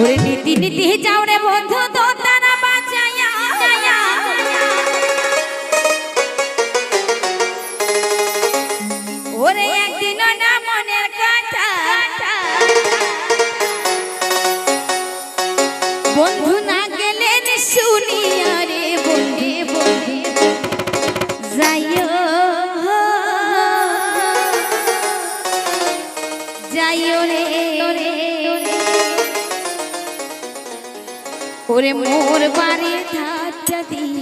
ওরে নীতি নীতি যাও রে বন্ধু তো তারা বাঁচাইয়া ওরে একদিন না মনের কথা বন্ধু না গেলেন শুনিয়া রে বন্ধে। যাইও। যাইও রে। ওরে মোর বাড়ি ধারটা দিয়া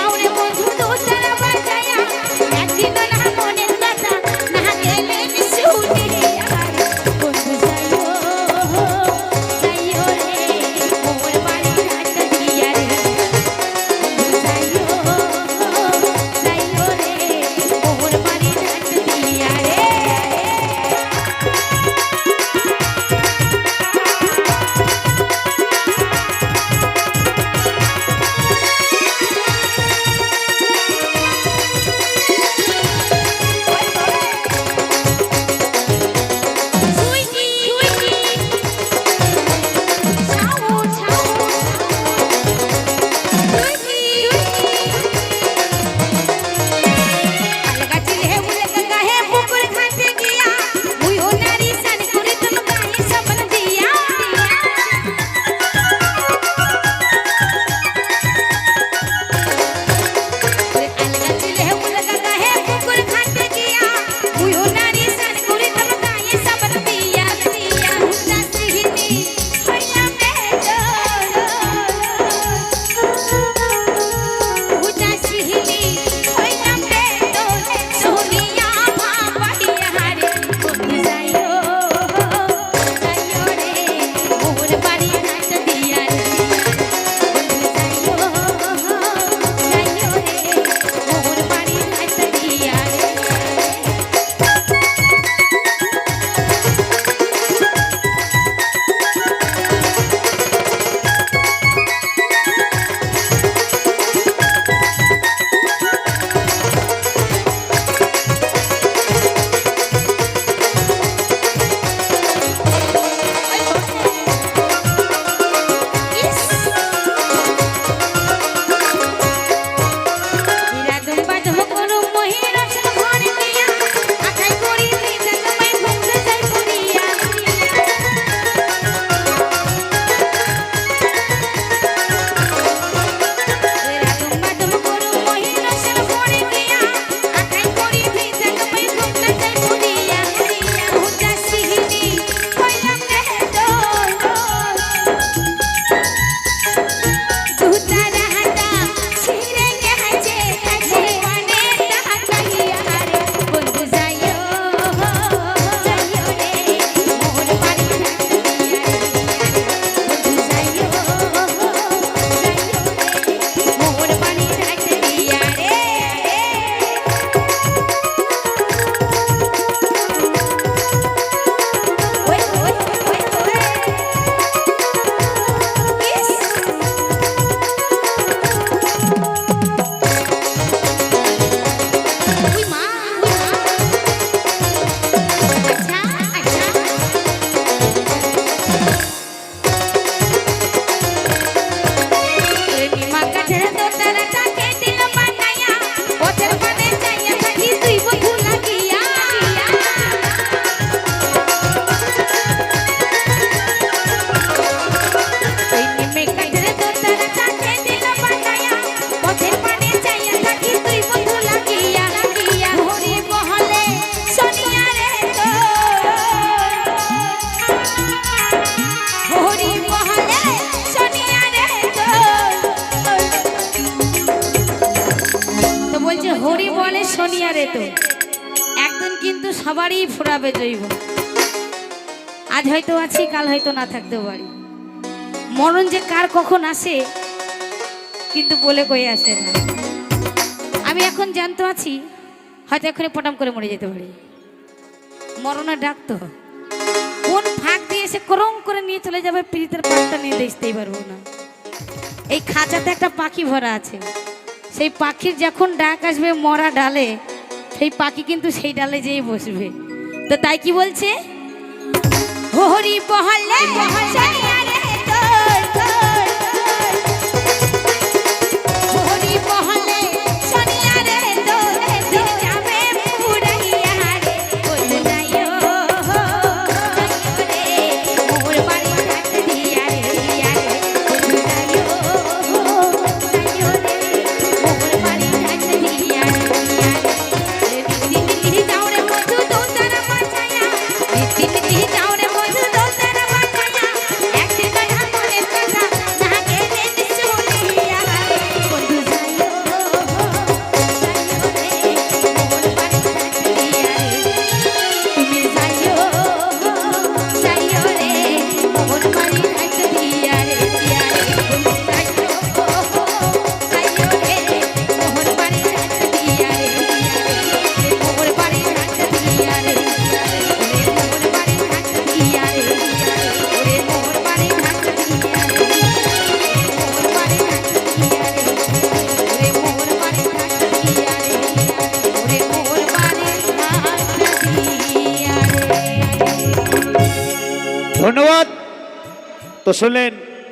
তো? একদিন কিন্তু সবারই ফুরাবে জৈব। আজ হয়তো আছি, কাল হয়তো না থাকতেও পারি। মরণ যে কার কখন আসে, কিন্তু বলে কই আসে না। আমি এখন জানতে আছি, হয়তো এখনই পটাম করে মরে যেতে পারি। মরণের ডাক তো। কোন ফাঁক দিয়ে এসে করম করে নিয়ে চলে যাবে, প্রীতের পাটটা নিয়ে দেখতেই পারব না। এই খাঁচাতে একটা পাখি ভরা আছে। সেই পাখির যখন ডাক আসবে, মরা ডালে সেই পাখি কিন্তু সেই ডালে যেয়ে বসবে। তো তাই কি বলছে? হরি বহলে সারিয়া তো শুনলেন